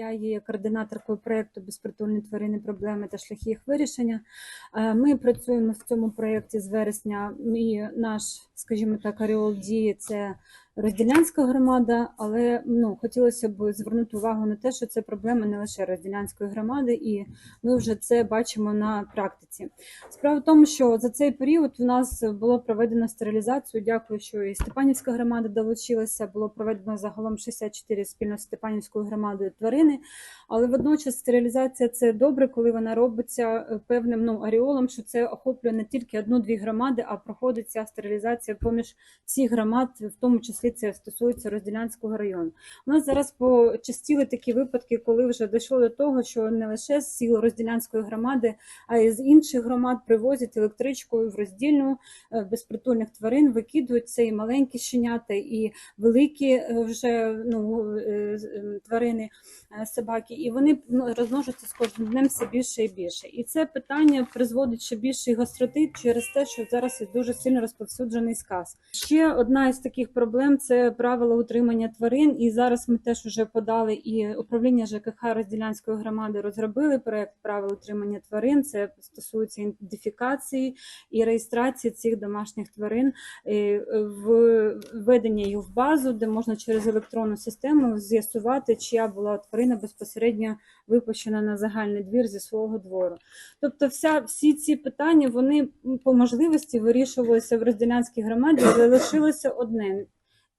Я є координаторкою проєкту Безпритульні тварини, проблеми та шляхи їх вирішення. Е, Ми працюємо в цьому проєкті з вересня. І наш, скажімо так, аріол дії це розділянська громада, але ну, хотілося б звернути увагу на те, що це проблема не лише розділянської громади, і ми вже це бачимо на практиці. Справа в тому, що за цей період у нас було проведено стерилізацію. Дякую, що і Степанівська громада долучилася. Було проведено загалом 64 спільно з Степанівською громадою тварини. Але водночас стерилізація це добре, коли вона робиться е, певним ну, аріолом, що це охоплює не тільки одну-дві громади, а проходить ця стерилізація поміж всіх громад, в тому числі це стосується Розділянського району. У нас зараз почастіли такі випадки, коли вже дійшло до того, що не лише з сіл Розділянської громади, а й з інших громад привозять електричкою в роздільну е, безпритульних тварин, викидують це і маленькі щенята, і великі е, вже ну, е, тварини, собаки, і вони ну, розмножуються з кожним днем все більше і більше. І це питання призводить ще більше гостроти через те, що зараз є дуже сильно розповсюджений сказ. Ще одна із таких проблем це правила утримання тварин. І зараз ми теж вже подали і управління ЖКХ Розділянської громади розробили проект правил утримання тварин. Це стосується ідентифікації і реєстрації цих домашніх тварин, е, введення їх в базу, де можна через електронну систему з'ясувати, чия була тварина безпосередньо випущена на загальний двір зі свого двору. Тобто, вся всі ці питання вони по можливості вирішувалися в розділянській громаді, але лишилося одне.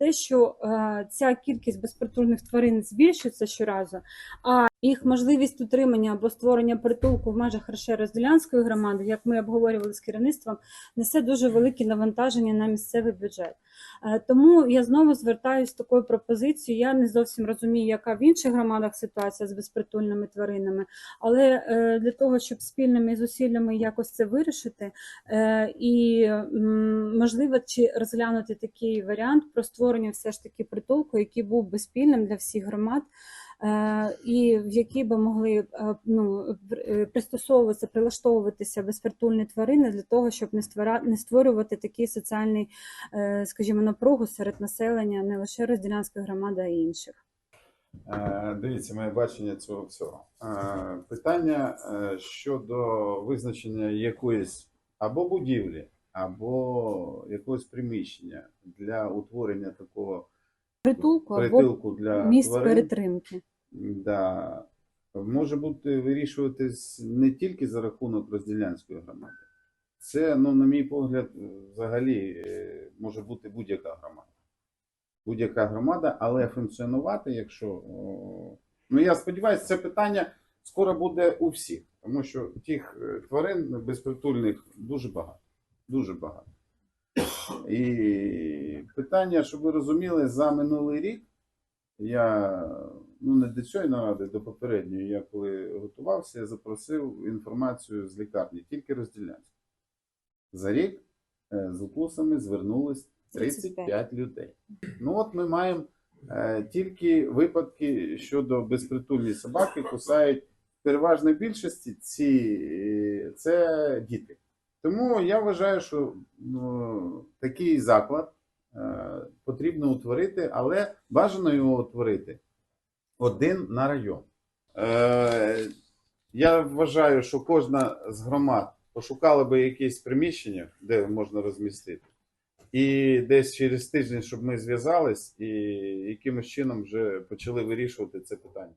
Те, що е, ця кількість безпритульних тварин збільшується щоразу, а їх можливість утримання або створення притулку в межах лише розділянської громади, як ми обговорювали з керівництвом, несе дуже велике навантаження на місцевий бюджет. Е, Тому я знову звертаюся з такою пропозицією. Я не зовсім розумію, яка в інших громадах ситуація з безпритульними тваринами, але е, для того, щоб спільними зусиллями якось це вирішити, е, і можливо, чи розглянути такий варіант про створення все ж таки притулку, який був би спільним для всіх громад. Е, І в які би могли е, ну, е, пристосовуватися, прилаштовуватися безпритульні тварини для того, щоб не створа- не створювати такий соціальний, скажімо, напругу серед населення не лише розділянської громади, а й інших. Дивіться, моє бачення цього всього. Питання щодо визначення якоїсь або будівлі, або якогось приміщення для утворення такого Притулку або для місць тварин. перетримки. Да, може бути вирішуватись не тільки за рахунок розділянської громади. Це, ну, на мій погляд, взагалі е, може бути будь-яка громада. Будь-яка громада, але функціонувати, якщо. Ну, я сподіваюся, це питання скоро буде у всіх, тому що тих е, тварин безпритульних дуже багато. Дуже багато. І питання, щоб ви розуміли, за минулий рік я ну не до цієї наради, до попередньої, я коли готувався, я запросив інформацію з лікарні, тільки розділянську. За рік е, з укусами звернулось 35 людей. Ну от ми маємо е, тільки випадки щодо безпритульні собаки, кусають в переважній більшості ці, е, це діти. Тому я вважаю, що ну, такий заклад потрібно утворити, але бажано його утворити один на район. Е, я вважаю, що кожна з громад пошукала би якесь приміщення, де можна розмістити. І десь через тиждень, щоб ми зв'язались і якимось чином вже почали вирішувати це питання.